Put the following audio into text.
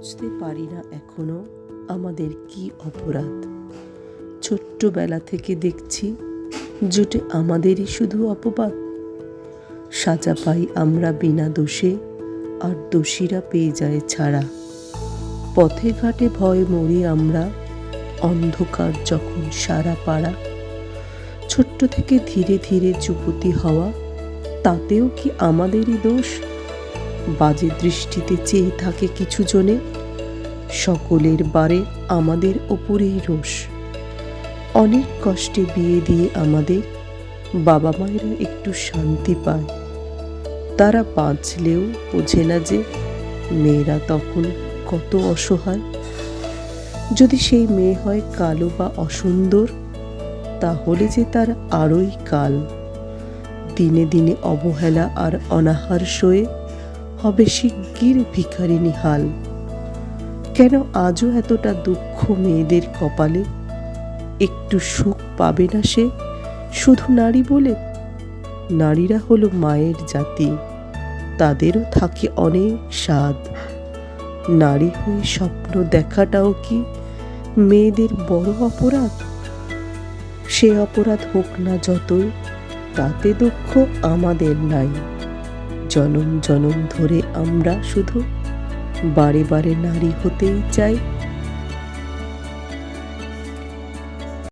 বুঝতে পারি না এখনও আমাদের কি অপরাধ। ছোট্টবেলা থেকে দেখছি জুটে আমাদেরই শুধু অপবাদ। সাজা পাই আমরা বিনা দোষে, আর দোষীরা পেয়ে যায় ছাড়া। পথে ঘাটে ভয়ে মরি আমরা, অন্ধকার যখন সারা পাড়া। ছোট্ট থেকে ধীরে ধীরে যুবতী হওয়া, তাতেও কি আমাদেরই দোষ? বাজে দৃষ্টিতে চেয়ে থাকে কিছু জনে। সকলের বারে আমাদের ওপরেই রোষ। অনেক কষ্টে বিয়ে দিয়ে আমাদের বাবা মায়েরা একটু শান্তি পায়। তারা বাঁচলেও বোঝে না যে মেয়েরা তখন কত অসহায়। যদি সেই মেয়ে হয় কালো বা অসুন্দর, তাহলে যে তার আরই কাল। দিনে দিনে অবহেলা আর অনাহার সয়ে হবে শিগগির ভিখারিনী হাল কেন আজও এতটা দুঃখ মেয়েদের কপালে? একটু সুখ পাবে না সে? শুধু নারী বলে? নারীরা হলো মায়ের জাতি, তাদেরও থাকে অনেক স্বাদ। নারী হয়ে স্বপ্ন দেখাটাও কি মেয়েদের বড় অপরাধ? সে অপরাধ হোক না যতই, তাতে দুঃখ আমাদের নাই। জনম জনম ধরে আমরা শুধু বারে বারে নারী হতেই চাই।